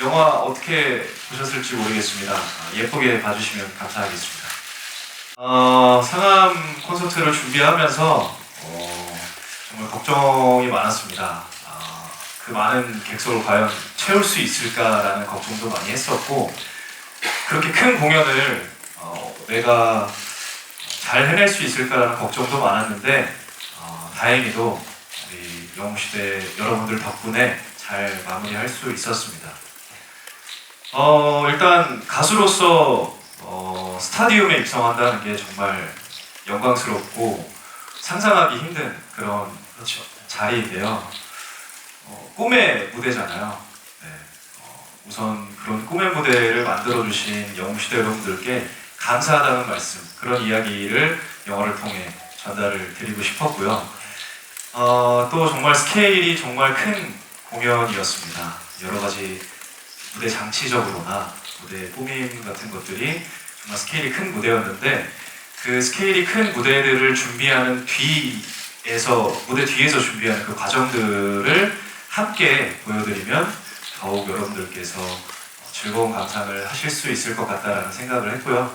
영화 어떻게 보셨을지 모르겠습니다. 아, 예쁘게 봐주시면 감사하겠습니다. 어, 상암 콘서트를 준비하면서 어, 정말 걱정이 많았습니다. 아, 그 많은 객석을 과연 채울 수 있을까라는 걱정도 많이 했었고 그렇게 큰 공연을 어, 내가 잘 해낼 수 있을까라는 걱정도 많았는데 어, 다행히도 우리 영웅시대 여러분들 덕분에 잘 마무리할 수 있었습니다. 어, 일단 가수로서 어, 스타디움에 입성한다는 게 정말 영광스럽고 상상하기 힘든 그런 그렇죠. 자리인데요. 어, 꿈의 무대잖아요. 네. 어, 우선 그런 꿈의 무대를 만들어주신 영웅시대 여러분들께 감사하다는 말씀, 그런 이야기를 영화를 통해 전달을 드리고 싶었고요. 어, 또 정말 스케일이 정말 큰 공연이었습니다. 여러 가지 무대 장치적으로나 무대 꾸밈 같은 것들이 정말 스케일이 큰 무대였는데 그 스케일이 큰 무대들을 준비하는 뒤에서 무대 뒤에서 준비하는 그 과정들을 함께 보여드리면 더욱 여러분들께서 즐거운 감상을 하실 수 있을 것 같다라는 생각을 했고요.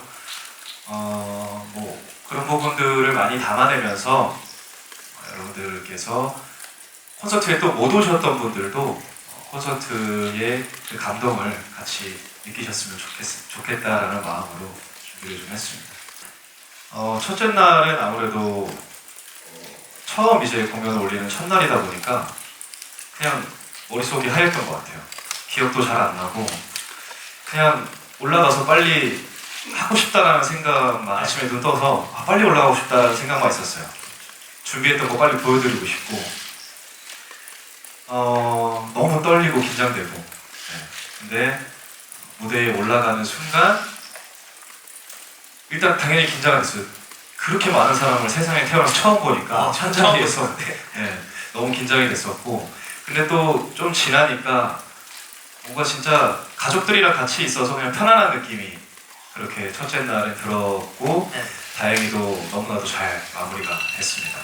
어, 뭐 그런 부분들을 많이 담아내면서 어, 여러분들께서 콘서트에 또 못 오셨던 분들도 어, 콘서트의 그 감동을 같이 느끼셨으면 좋겠, 좋겠다라는 마음으로 준비를 좀 했습니다. 어, 첫째 날은 아무래도 어, 처음 이제 공연을 올리는 첫날이다 보니까 그냥 머릿속이 하였던 것 같아요. 기억도 잘 안 나고 그냥 올라가서 빨리 하고 싶다라는 생각만 아침에 눈 떠서 아, 빨리 올라가고 싶다는 생각만 있었어요. 준비했던 거 빨리 보여드리고 싶고 어, 너무 떨리고 긴장되고 네. 근데 무대에 올라가는 순간 일단 당연히 긴장이 됐어요. 그렇게 많은 사람을 세상에 태어나서 처음 보니까 아, 천장에서 네. 네, 너무 긴장이 됐었고 근데 또 좀 지나니까 뭔가 진짜 가족들이랑 같이 있어서 그냥 편안한 느낌이 그렇게 첫째 날에 들었고 네. 다행히도 너무나도 잘 마무리가 됐습니다.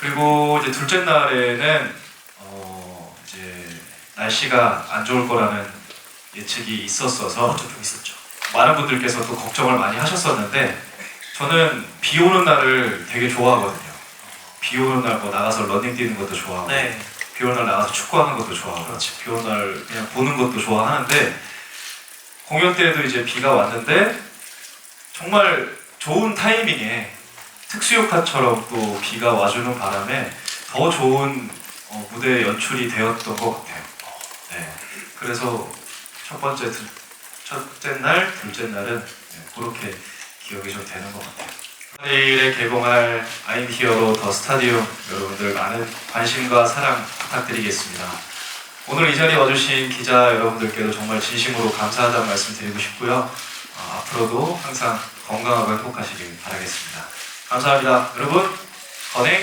네. 그리고 이제 둘째 날에는 어 이제 날씨가 안 좋을 거라는 예측이 있었어서 좀 있었죠. 많은 분들께서 또 걱정을 많이 하셨었는데 저는 비 오는 날을 되게 좋아하거든요. 비 오는 날 뭐 나가서 러닝 뛰는 것도 좋아하고 네. 비 오는 날 나가서 축구하는 것도 좋아하고 그렇죠. 비 오는 날 그냥 보는 것도 좋아하는데 공연 때에도 이제 비가 왔는데 정말 좋은 타이밍에 특수효과처럼 또 비가 와주는 바람에 더 좋은 어, 무대 연출이 되었던 것 같아요. 네. 그래서 첫 번째, 두- 첫째 날, 둘째 날은 네, 그렇게 기억이 좀 되는 것 같아요. 내일에 개봉할 아임 히어로 더 스타디움 여러분들 많은 관심과 사랑 부탁드리겠습니다. 오늘 이 자리에 와주신 기자 여러분들께도 정말 진심으로 감사하다는 말씀 드리고 싶고요. 어, 앞으로도 항상 건강하고 행복하시길 바라겠습니다. 감사합니다. 여러분, 건행